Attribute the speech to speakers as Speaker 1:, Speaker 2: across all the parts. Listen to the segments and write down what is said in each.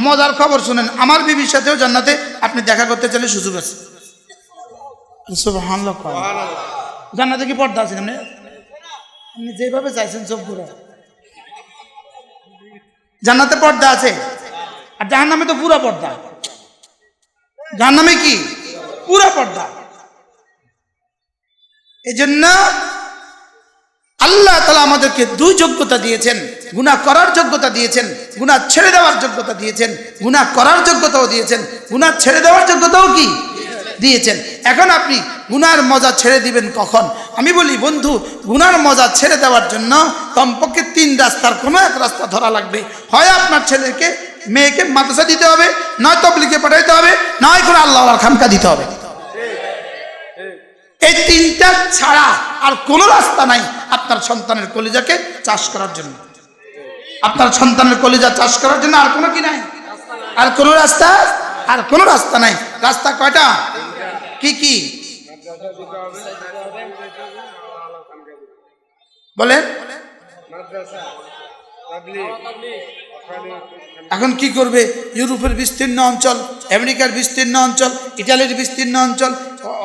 Speaker 1: মজার খবর শুনেন আমার বিবির সাথেও জান্নাতে আপনি দেখা করতে চাইলে সুযোগ আছে। জান্নাতে কি পর্দা আছে আপনি আপনি যেভাবে চাইছেন সব পুরো জান্নাতে পর্দা আছে আর জাহান্নামে তো পুরা পর্দা। জাহান্নামে কি? পুরা পর্দা। এই জন্য আমাদেরকে দুই যোগ্যতা দিয়েছেন, গুনাহ করার যোগ্যতা দিয়েছেন, গুনাহ ছেড়ে দেওয়ার যোগ্যতা দিয়েছেন, গুনাহ করার যোগ্যতাও দিয়েছেন, গুনাহ ছেড়ে দেওয়ার যোগ্যতাও কি? দিয়েছেন। এখন আপনি গুনার মজা ছেড়ে দিবেন কখন? আমি বলি, বন্ধু, গুনার মজা ছেড়ে দেওয়ার জন্য কমপক্ষে তিন রাস্তার কোনো এক রাস্তা ধরা লাগবে। হয় আপনার ছেলেকে, মেয়েকে মাদ্রাসা দিতে হবে, নয় তবলিকে পাঠাইতে হবে, নয় করে আল্লাহ খামকা দিতে হবে। এই তিনটা ছাড়া আর কোনো রাস্তা নাই আপনার সন্তানের কলিজাকে চাষ করার জন্য। আপনার সন্তানের কলিজা চাষ করার জন্য আর কোনো কি নাই? আর কোনো রাস্তা? আর কোনো রাস্তা নাই। রাস্তা কয়টা? কি কি? বলেন। এখন কি করবে? ইউরোপের বিস্তীর্ণ অঞ্চল, আমেরিকার বিস্তীর্ণ অঞ্চল, ইটালির বিস্তীর্ণ অঞ্চল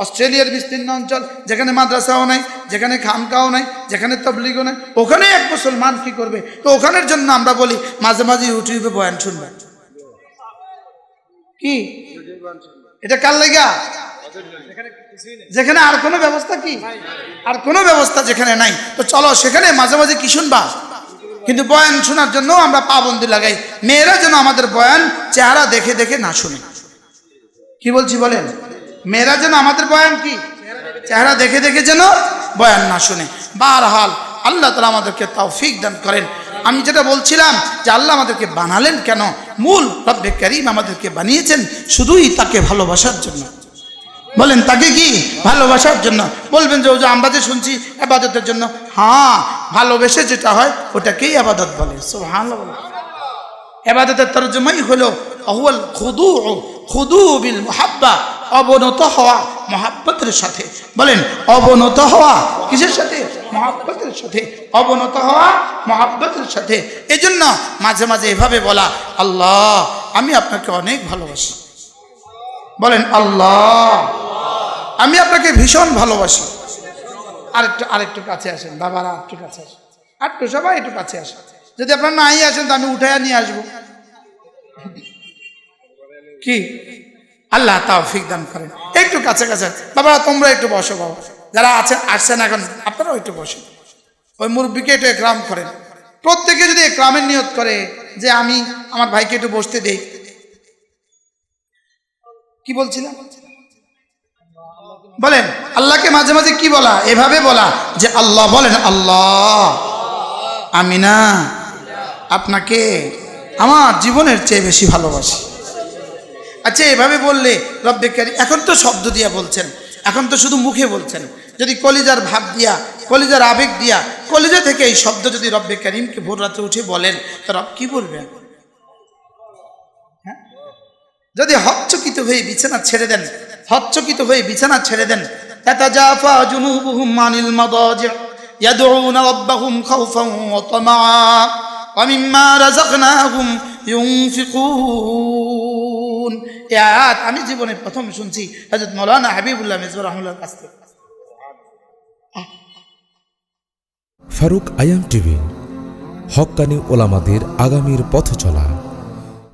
Speaker 1: অস্ট্রেলিয়ার বিস্তীর্ণ অঞ্চল, যেখানে মাদ্রাসাও নাই, যেখানে খামকাও নাই, যেখানে তবলিগও নাই, ওখানে এক মুসলমান কি করবে? তো ওখানের জন্য আমরা বলি, মাঝে মাঝে ইউটিউবে বয়ান শুনবে কি? এটা কার লেগা? যেখানে আর কোনো ব্যবস্থা কি? আর কোনো ব্যবস্থা যেখানে নাই। তো চলো, সেখানে মাঝে মাঝে কি শুনবা? কিন্তু বয়ান শোনার জন্য আমরা পাবন্দি লাগাই। মেয়েরা যেন আমাদের বয়ান চেহারা দেখে দেখে না শুনে। কি বলছি বলেন? মেয়েরা যেন আমাদের বয়ান কি? চেহারা দেখে দেখে যেন বয়ান না শুনে। বারহাল আল্লাহ তালা আমাদেরকে তৌফিক দান করেন। আমি যেটা বলছিলাম যে আল্লাহ আমাদেরকে বানালেন কেন? মূল রব্বে করিম আমাদেরকে বানিয়েছেন শুধুই তাকে ভালোবাসার জন্য। বলেন তাকে কি? ভালোবাসার জন্য। বলবেন যে, ও যে আমরা যে শুনছি, আবাদতের জন্য। হ্যাঁ ভালোবেসে যেটা হয়, ওটাকেই আবাদত বলে। সুবহানাল্লাহ। বলে। এবাদতের তরজমাই হলো, অহুয়াল খুদু খুদু বিল মুহাব্বা। অবনত হওয়া মহাব্বতের সাথে। বলেন, অবনত হওয়া কিসের সাথে? মহাব্বতের সাথে। অবনত হওয়া মহাব্বতের সাথে। এই জন্য মাঝে মাঝে এভাবে বলা, আল্লাহ, আমি আপনাকে অনেক ভালোবাসি। বলেন, আল্লাহ, আমি আপনাকে ভীষণ ভালোবাসি। আরেকটু আরেকটু কাছে আসেন, বাবারা, একটু কাছে আসেন। আরেকটু, সবাই একটু কাছে আসেন। যদি আপনার নাই আসেন তো আমি উঠাইয়া নিয়ে আসব। কি? আল্লাহ তাওফিক দান করেন। একটু কাছে কাছে বাবারা তোমরা একটু বসো, বাবা। যারা আছেন, আসছেন এখন, আপনারাও একটু বসে ওই মুরব্বীকে একটু একরাম করেন। প্রত্যেকে যদি একরামের নিয়ত করে যে আমি আমার ভাইকে একটু বসতে দেই। কি বলছিলাম? বলেন, আল্লাহকে মাঝে মাঝে কি বলা? এভাবে বলা যে আল্লাহ বলেন, আল্লাহ। আমি না, আপনাকে আমার জীবনের চেয়ে বেশি ভালোবাসি। আচ্ছা এভাবে বললে রব্বে কারি এখন তো শব্দ দিয়া বলছেন, এখন তো শুধু মুখে বলছেন। যদি কলিজার ভাব দিয়া, কলিজার আবেগ দিয়া, কলিজা থেকে এই শব্দ যদি রব্বে কারিমকে ভোর রাতে উঠে বলেন, তো রব কি বলবেন যদি হচ্চকিত হয়ে বিছানা ছেড়ে দেন হচ্চকিত হয়ে বিছানা ছেড়ে দেন ইউনফিকুন। এই আয়াত আমি জীবনে প্রথম শুনছি হজরত মৌলানা হাবিবুল্লাহ মিজবুর রহমুল্লাহর কাছ থেকে।
Speaker 2: ফারুক আয়াম টিভি, হকানি ওলামাদের আগামীর পথ চলা